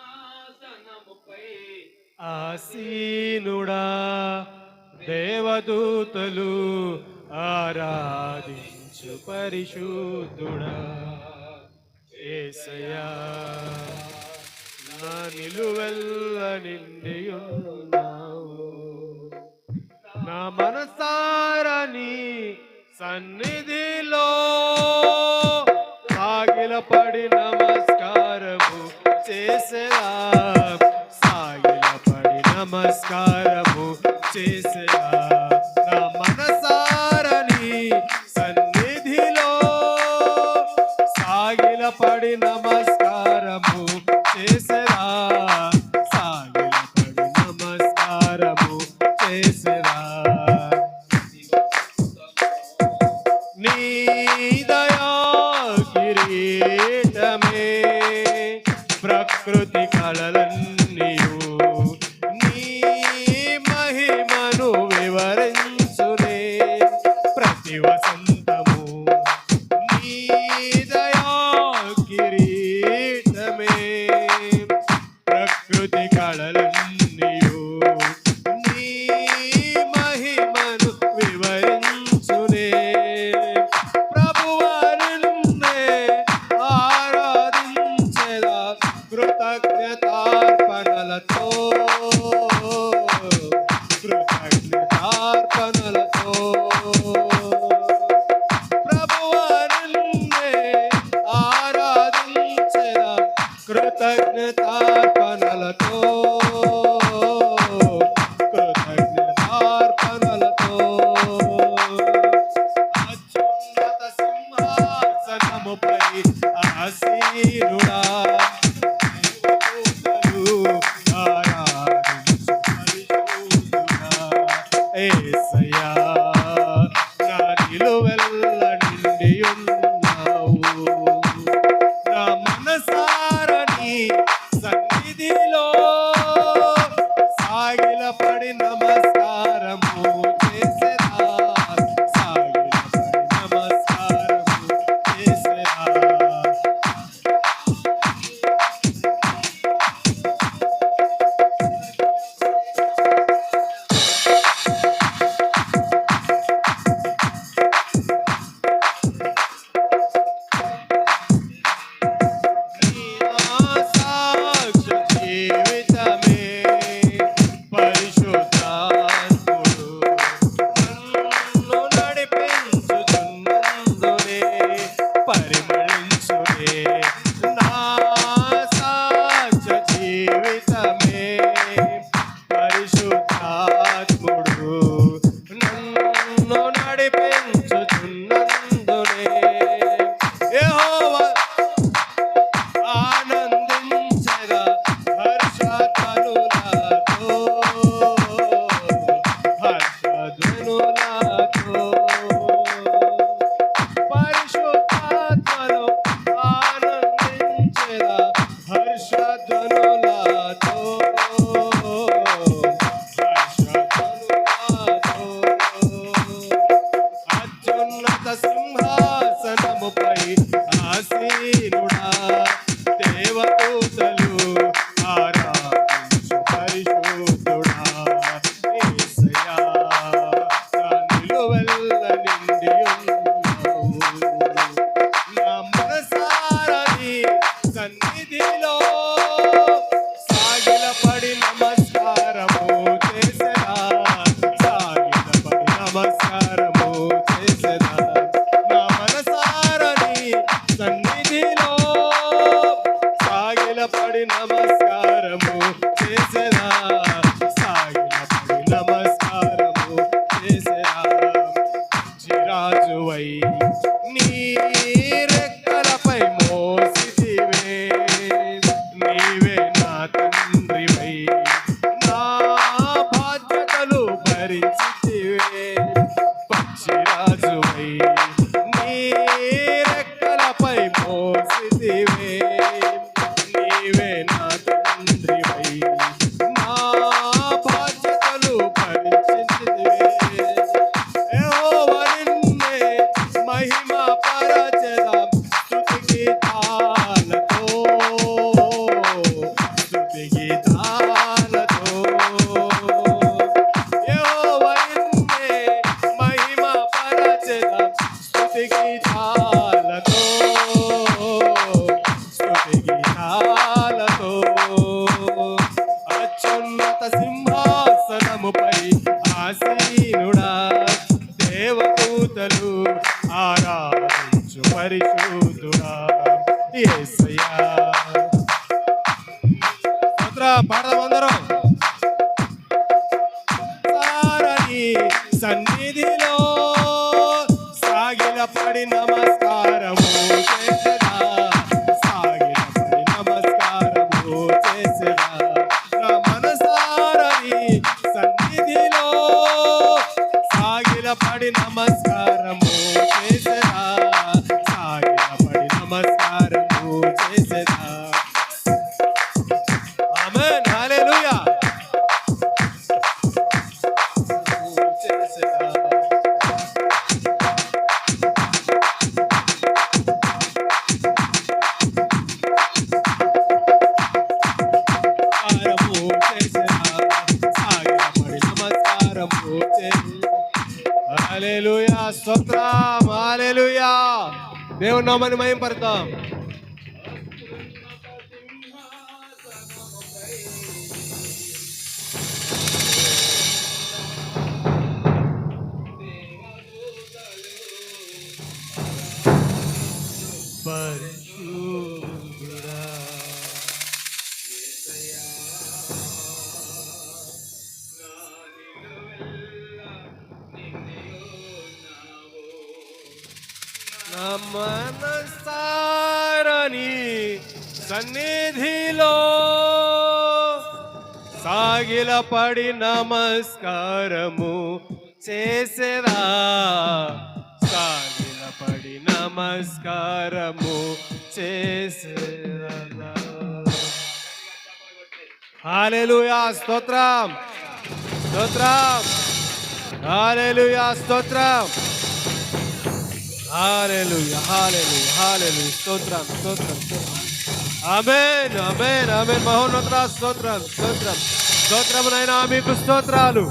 సింహాసనముపై ఆసీనుడా దేవదూతలు ఆరాధించు పరిశుద్ధుడా. ఏసయా నా నిలువెల్ల నిండి నా మనసారని సన్నిధిలో సాగిలపడి పడిన నమస్కారము చేసేదా నా మనసారని సన్నిధిలో సాగిలపడి నమస్కారము చేసరా సాగిల పడి నమస్కారము చేసేదా నీ దయా కిరీటమే ప్రకృతి కళలన్నీయు కృతజ్ఞతార్పణలతో కృతజ్ఞతార్పణలతో. అత్యున్నత సింహాసనముపై ఆసీనుడా. సింహాసనముపై ఆసీనుడా పడి నమస్కారము చేసెదా? సాగిలపడి నమస్కారము చేసెదా? చిరాజువై నీ Lord, యేసు పరిశుద్ధుడా యేసయ్యా పాడదాం అందరం సారని సన్నిధిలో సాగిల పడి నమస్కారము చేసదా దేవుని నామాన్ని మయం పడతాం పరిశుద్ధుడా నమనసారని సన్నిధిలో సాగిల పడి నమస్కారము చేసేదా? సాగిల పడి నమస్కారము చేసేదా? హాలెలూయా స్తోత్రం. స్తోత్రం. హాలెలూయా స్తోత్రం. హాలెలూయా హాలేలు హాలెలూయా స్తోత్రం స్తోత్రం స్తోత్రం ఆమేన్ ఆమేన్ మహోన్నత స్తోత్రం స్తోత్రం స్తోత్రం నైనా మీకు స్తోత్రాలు